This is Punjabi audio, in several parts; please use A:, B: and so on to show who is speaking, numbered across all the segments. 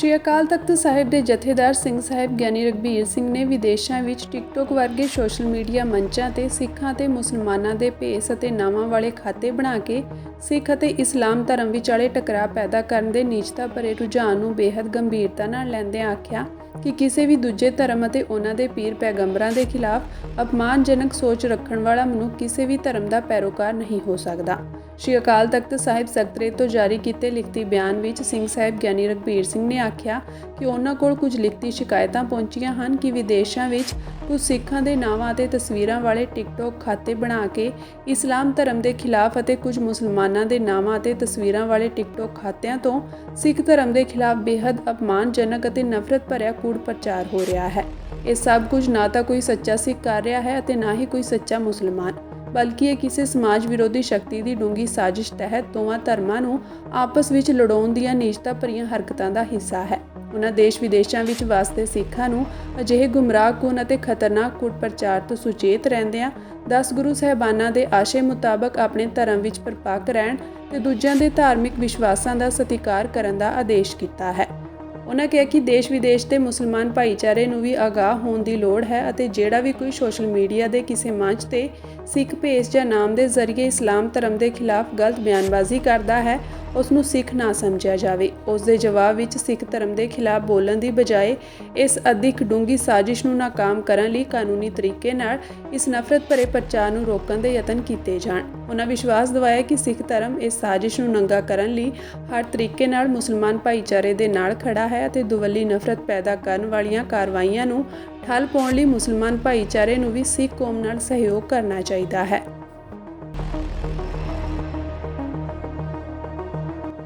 A: ਸ਼੍ਰੀ ਅਕਾਲ ਤਖਤ ਸਾਹਿਬ ਦੇ ਜਥੇਦਾਰ ਸਿੰਘ ਸਾਹਿਬ ਗਿਆਨੀ ਰਗਬੀਰ ਸਿੰਘ ਨੇ ਵਿਦੇਸ਼ਾਂ ਵਿੱਚ ਟਿਕਟੋਕ ਵਰਗੇ ਸੋਸ਼ਲ ਮੀਡੀਆ ਮੰਚਾਂ ਤੇ ਸਿੱਖਾਂ ਤੇ ਮੁਸਲਮਾਨਾਂ ਦੇ ਭੇਸ ਅਤੇ ਨਾਵਾਂ ਵਾਲੇ ਖਾਤੇ ਬਣਾ ਕੇ ਸਿੱਖ ਅਤੇ ਇਸਲਾਮ ਧਰਮ ਵਿਚਾਲੇ ਟਕਰਾਅ ਪੈਦਾ ਕਰਨ ਦੇ ਨੀਚਤਾ ਭਰੇ ਰੁਝਾਨ ਨੂੰ ਬੇहद ਗੰਭੀਰਤਾ ਨਾਲ ਲੈਂਦਿਆਂ ਆਖਿਆ ਕਿ ਕਿਸੇ ਵੀ ਦੂਜੇ ਧਰਮ ਅਤੇ ਉਹਨਾਂ ਦੇ ਪੀਰ ਪੈਗੰਬਰਾਂ ਦੇ ਖਿਲਾਫ ਅਪਮਾਨਜਨਕ ਸੋਚ ਰੱਖਣ ਵਾਲਾ ਮਨੁੱਖ ਕਿਸੇ ਵੀ ਧਰਮ ਦਾ ਪੈਰੋਕਾਰ ਨਹੀਂ ਹੋ ਸਕਦਾ। ਸ਼੍ਰੀ ਅਕਾਲ ਤਖਤ ਸਾਹਿਬ ਸਕੱਤਰੇਤ ਤੋਂ ਜਾਰੀ ਕੀਤੇ ਲਿਖਤੀ ਬਿਆਨ ਵਿੱਚ ਸਿੰਘ ਸਾਹਿਬ ਗਿਆਨੀ ਰਗਬੀਰ ਸਿੰਘ ਨੇ ਆਖਿਆ ਕਿ ਉਹਨਾਂ ਕੋਲ ਕੁਝ ਲਿਖਤੀ ਸ਼ਿਕਾਇਤਾਂ ਪਹੁੰਚੀਆਂ ਹਨ ਕਿ ਵਿਦੇਸ਼ਾਂ ਵਿੱਚ ਕੁਝ ਸਿੱਖਾਂ ਦੇ ਨਾਵਾਂ ਅਤੇ ਤਸਵੀਰਾਂ ਵਾਲੇ ਟਿਕਟੋਕ ਖਾਤੇ ਬਣਾ ਕੇ ਇਸਲਾਮ ਧਰਮ ਦੇ ਖਿਲਾਫ ਅਤੇ ਕੁਝ ਮੁਸਲਮਾਨਾਂ ਦੇ ਨਾਵਾਂ ਅਤੇ ਤਸਵੀਰਾਂ ਵਾਲੇ ਟਿਕਟੋਕ ਖਾਤਿਆਂ ਤੋਂ ਸਿੱਖ ਧਰਮ ਦੇ ਖਿਲਾਫ ਬੇहद ਅਪਮਾਨਜਨਕ ਅਤੇ ਨਫ਼ਰਤ ਭਰਿਆ ਕੂੜ ਪ੍ਰਚਾਰ ਹੋ ਰਿਹਾ ਹੈ। ਇਹ ਸਭ ਕੁਝ ਨਾ ਤਾਂ ਕੋਈ ਸੱਚਾ ਸਿੱਖ ਕਰ ਰਿਹਾ ਹੈ ਅਤੇ ਨਾ ਹੀ ਕੋਈ ਸੱਚਾ ਮੁਸਲਮਾਨ। ਬਲਕਿ ਇਹ ਕਿਸੇ ਸਮਾਜ ਵਿਰੋਧੀ ਸ਼ਕਤੀ ਦੀ ਡੂੰਗੀ ਸਾਜ਼ਿਸ਼ ਤਹਿਤ ਦੋਵਾਂ ਧਰਮਾਂ ਨੂੰ ਆਪਸ ਵਿੱਚ ਲੜਾਉਣ ਦੀਆਂ ਨੀਚਤਾ ਭਰੀਆਂ ਹਰਕਤਾਂ ਦਾ ਹਿੱਸਾ ਹੈ। ਉਹਨਾਂ ਦੇਸ਼ ਵਿਦੇਸ਼ਾਂ ਵਿੱਚ ਵਸਦੇ ਸਿੱਖਾਂ ਨੂੰ ਅਜਿਹੇ ਗੁੰਮਰਾਹਕੁਨ ਅਤੇ ਖਤਰਨਾਕ ਕੁਟ ਪ੍ਰਚਾਰ ਤੋਂ ਸੁਚੇਤ ਰਹਿੰਦਿਆਂ ਦਸ ਗੁਰੂ ਸਹਿਬਾਨਾਂ ਦੇ ਆਸ਼ੇ ਮੁਤਾਬਕ ਆਪਣੇ ਧਰਮ ਵਿੱਚ ਪਰਪੱਕ ਰਹਿਣ ਤੇ ਦੂਜਿਆਂ ਦੇ ਧਾਰਮਿਕ ਵਿਸ਼ਵਾਸਾਂ ਦਾ ਸਤਿਕਾਰ ਕਰਨ ਦਾ ਆਦੇਸ਼ ਕੀਤਾ ਹੈ। ਉਹਨਾਂ ਕਿਹਾ ਕਿ ਦੇਸ਼ ਵਿਦੇਸ਼ ਦੇ ਮੁਸਲਮਾਨ ਭਾਈਚਾਰੇ ਨੂੰ ਵੀ ਆਗਾਹ ਹੋਣ ਦੀ ਲੋੜ ਹੈ ਅਤੇ ਜਿਹੜਾ ਵੀ ਕੋਈ ਸੋਸ਼ਲ ਮੀਡੀਆ ਦੇ ਕਿਸੇ ਮੰਚ ਤੇ ਸਿੱਖ ਭੇਸ ਜਾਂ ਨਾਮ ਦੇ ਜ਼ਰੀਏ ਇਸਲਾਮ ਧਰਮ ਦੇ ਖਿਲਾਫ ਗਲਤ ਬਿਆਨਬਾਜ਼ੀ ਕਰਦਾ ਹੈ, ਉਸ ਨੂੰ ਸਿੱਖ ਨਾ ਸਮਝਿਆ ਜਾਵੇ। ਉਸ ਦੇ ਜਵਾਬ ਵਿੱਚ ਸਿੱਖ ਧਰਮ ਦੇ ਖਿਲਾਫ ਬੋਲਣ ਦੀ ਬਜਾਏ ਇਸ ਅਧਿਕ ਡੂੰਗੀ ਸਾਜ਼ਿਸ਼ ਨੂੰ ਨਾਕਾਮ ਕਰਨ ਲਈ ਕਾਨੂੰਨੀ ਤਰੀਕੇ ਨਾਲ ਇਸ ਨਫ਼ਰਤ ਭਰੇ ਪ੍ਰਚਾਰ ਨੂੰ ਰੋਕਣ ਦੇ ਯਤਨ ਕੀਤੇ ਜਾਣ। ਉਹਨਾਂ ਵਿਸ਼ਵਾਸ ਦਿਵਾਇਆ ਕਿ ਸਿੱਖ ਧਰਮ ਇਸ ਸਾਜ਼ਿਸ਼ ਨੂੰ ਨੰਗਾ ਕਰਨ ਲਈ ਹਰ ਤਰੀਕੇ ਨਾਲ ਮੁਸਲਮਾਨ ਭਾਈਚਾਰੇ ਦੇ ਨਾਲ ਖੜਾ ਹੈ ਅਤੇ ਦੁਵੱਲੀ ਨਫ਼ਰਤ ਪੈਦਾ ਕਰਨ ਵਾਲੀਆਂ ਕਾਰਵਾਈਆਂ ਨੂੰ ਠੱਲ ਪਾਉਣ ਲਈ ਮੁਸਲਮਾਨ ਭਾਈਚਾਰੇ ਨੂੰ ਵੀ ਸਿੱਖ ਕੌਮ ਨਾਲ ਸਹਿਯੋਗ ਕਰਨਾ ਚਾਹੀਦਾ ਹੈ।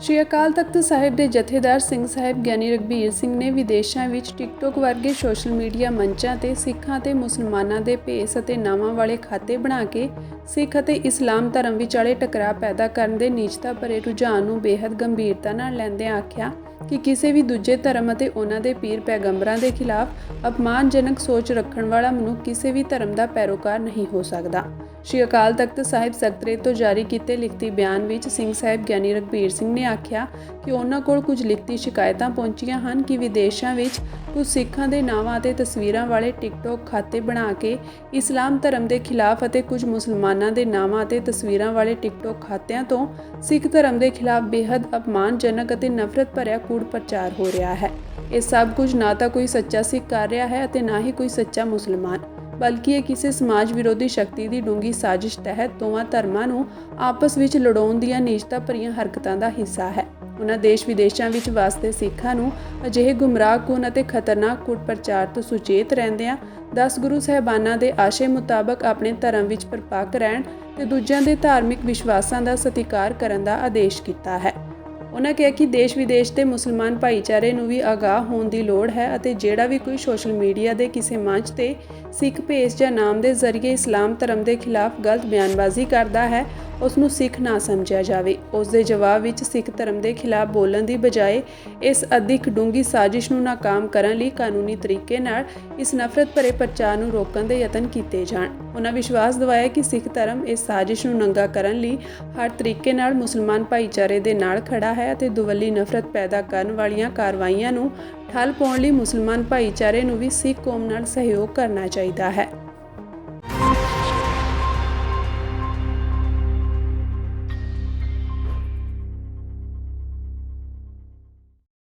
A: ਸ਼੍ਰੀ ਅਕਾਲ ਤਖਤ ਸਾਹਿਬ ਦੇ ਜਥੇਦਾਰ ਸਿੰਘ ਸਾਹਿਬ ਗਿਆਨੀ ਰਗਬੀਰ ਸਿੰਘ ਨੇ ਵਿਦੇਸ਼ਾਂ ਵਿੱਚ ਟਿਕਟੋਕ ਵਰਗੇ ਸੋਸ਼ਲ ਮੀਡੀਆ ਮੰਚਾਂ ਤੇ ਸਿੱਖਾਂ ਤੇ ਮੁਸਲਮਾਨਾਂ ਦੇ ਭੇਸ ਅਤੇ ਨਾਵਾਂ ਵਾਲੇ ਖਾਤੇ ਬਣਾ ਕੇ ਸਿੱਖ ਅਤੇ ਇਸਲਾਮ ਧਰਮ ਵਿਚਾਲੇ ਟਕਰਾਅ ਪੈਦਾ ਕਰਨ ਦੇ ਨੀਚਤਾ ਭਰੇ ਰੁਝਾਨ ਨੂੰ ਬੇहद ਗੰਭੀਰਤਾ ਨਾਲ ਲੈਂਦਿਆਂ ਆਖਿਆ ਕਿ ਕਿਸੇ ਵੀ ਦੂਜੇ ਧਰਮ ਅਤੇ ਉਹਨਾਂ ਦੇ ਪੀਰ ਪੈਗੰਬਰਾਂ ਦੇ ਖਿਲਾਫ ਅਪਮਾਨਜਨਕ ਸੋਚ ਰੱਖਣ ਵਾਲਾ ਮਨੁੱਖ ਕਿਸੇ ਵੀ ਧਰਮ ਦਾ ਪੈਰੋਕਾਰ ਨਹੀਂ ਹੋ ਸਕਦਾ। ਸ਼੍ਰੀ ਅਕਾਲ ਤਖਤ ਸਾਹਿਬ ਸਕੱਤਰੇਤ ਤੋਂ ਜਾਰੀ ਕੀਤੇ ਲਿਖਤੀ ਬਿਆਨ ਵਿੱਚ ਸਿੰਘ ਸਾਹਿਬ ਗਿਆਨੀ ਰਗਬੀਰ ਸਿੰਘ ਨੇ ਆਖਿਆ ਕਿ ਉਹਨਾਂ ਕੋਲ ਕੁਝ ਲਿਖਤੀ ਸ਼ਿਕਾਇਤਾਂ ਪਹੁੰਚੀਆਂ ਹਨ ਕਿ ਵਿਦੇਸ਼ਾਂ ਵਿੱਚ ਕੁਝ ਸਿੱਖਾਂ ਦੇ ਨਾਵਾਂ ਅਤੇ ਤਸਵੀਰਾਂ ਵਾਲੇ ਟਿਕਟੋਕ ਖਾਤੇ ਬਣਾ ਕੇ ਇਸਲਾਮ ਧਰਮ ਦੇ ਖਿਲਾਫ ਅਤੇ ਕੁਝ ਮੁਸਲਮਾਨਾਂ ਦੇ ਨਾਵਾਂ ਅਤੇ ਤਸਵੀਰਾਂ ਵਾਲੇ ਟਿਕਟੋਕ ਖਾਤਿਆਂ ਤੋਂ ਸਿੱਖ ਧਰਮ ਦੇ ਖਿਲਾਫ ਬੇहद ਅਪਮਾਨਜਨਕ ਅਤੇ ਨਫ਼ਰਤ ਭਰਿਆ ਕੂੜ ਪ੍ਰਚਾਰ ਹੋ ਰਿਹਾ ਹੈ। ਇਹ ਸਭ ਕੁਝ ਨਾ ਤਾਂ ਕੋਈ ਸੱਚਾ ਸਿੱਖ ਕਰ ਰਿਹਾ ਹੈ ਅਤੇ ਨਾ ਹੀ ਕੋਈ ਸੱਚਾ ਮੁਸਲਮਾਨ। ਬਲਕਿ ਇਹ ਕਿਸੇ ਸਮਾਜ ਵਿਰੋਧੀ ਸ਼ਕਤੀ ਦੀ ਡੂੰਗੀ ਸਾਜ਼ਿਸ਼ ਤਹਿਤ ਦੋਵਾਂ ਧਰਮਾਂ ਨੂੰ ਆਪਸ ਵਿੱਚ ਲੜਾਉਣ ਦੀਆਂ ਨੀਚਤਾ ਭਰੀਆਂ ਹਰਕਤਾਂ ਦਾ ਹਿੱਸਾ ਹੈ। ਉਹਨਾਂ ਦੇਸ਼ ਵਿਦੇਸ਼ਾਂ ਵਿੱਚ ਵਸਦੇ ਸਿੱਖਾਂ ਨੂੰ ਅਜਿਹੇ ਗੁੰਮਰਾਹਕੁਨ ਅਤੇ ਖਤਰਨਾਕ ਕੂੜ ਪ੍ਰਚਾਰ ਤੋਂ ਸੁਚੇਤ ਰਹਿੰਦਿਆਂ ਦਸ ਗੁਰੂ ਸਹਿਬਾਨਾਂ ਦੇ ਆਸ਼ੇ ਮੁਤਾਬਕ ਆਪਣੇ ਧਰਮ ਵਿੱਚ ਪਰਪੱਕ ਰਹਿਣ ਤੇ ਦੂਜਿਆਂ ਦੇ ਧਾਰਮਿਕ ਵਿਸ਼ਵਾਸਾਂ ਦਾ ਸਤਿਕਾਰ ਕਰਨ ਦਾ ਆਦੇਸ਼ ਕੀਤਾ ਹੈ। ਉਹਨਾਂ ਕਿਹਾ ਕਿ ਦੇਸ਼ ਵਿਦੇਸ਼ ਦੇ ਮੁਸਲਮਾਨ ਭਾਈਚਾਰੇ ਨੂੰ ਵੀ ਆਗਾਹ ਹੋਣ ਦੀ ਲੋੜ ਹੈ ਅਤੇ ਜਿਹੜਾ ਵੀ ਕੋਈ ਸੋਸ਼ਲ ਮੀਡੀਆ ਦੇ ਕਿਸੇ ਮੰਚ ਤੇ ਸਿੱਖ ਭੇਸ ਜਾਂ ਨਾਮ ਦੇ ਜ਼ਰੀਏ ਇਸਲਾਮ ਧਰਮ ਦੇ ਖਿਲਾਫ ਗਲਤ ਬਿਆਨਬਾਜ਼ੀ ਕਰਦਾ ਹੈ ਉਸ ਨੂੰ ਸਿੱਖ ਨਾ ਸਮਝਿਆ ਜਾਵੇ। ਉਸ ਦੇ ਜਵਾਬ ਵਿੱਚ ਸਿੱਖ ਧਰਮ ਦੇ ਖਿਲਾਫ ਬੋਲਣ ਦੀ ਬਜਾਏ ਇਸ ਅਧਿਕ ਡੂੰਗੀ ਸਾਜ਼ਿਸ਼ ਨੂੰ ਨਾਕਾਮ ਕਰਨ ਲਈ ਕਾਨੂੰਨੀ ਤਰੀਕੇ ਨਾਲ ਇਸ ਨਫ਼ਰਤ ਭਰੇ ਪ੍ਰਚਾਰ ਨੂੰ ਰੋਕਣ ਦੇ ਯਤਨ ਕੀਤੇ ਜਾਣ। ਉਹਨਾਂ ਵਿਸ਼ਵਾਸ ਦਿਵਾਇਆ ਕਿ ਸਿੱਖ ਧਰਮ ਇਸ ਸਾਜ਼ਿਸ਼ ਨੂੰ ਨੰਗਾ ਕਰਨ ਲਈ ਹਰ ਤਰੀਕੇ ਨਾਲ ਮੁਸਲਮਾਨ ਭਾਈਚਾਰੇ ਦੇ ਨਾਲ ਖੜਾ ਹੈ ਅਤੇ ਦੁਵੱਲੀ ਨਫ਼ਰਤ ਪੈਦਾ ਕਰਨ ਵਾਲੀਆਂ ਕਾਰਵਾਈਆਂ ਨੂੰ ਠੱਲ ਪਾਉਣ ਲਈ ਮੁਸਲਮਾਨ ਭਾਈਚਾਰੇ ਨੂੰ ਵੀ ਸਿੱਖ ਕੌਮ ਨਾਲ ਸਹਿਯੋਗ ਕਰਨਾ ਚਾਹੀਦਾ ਹੈ।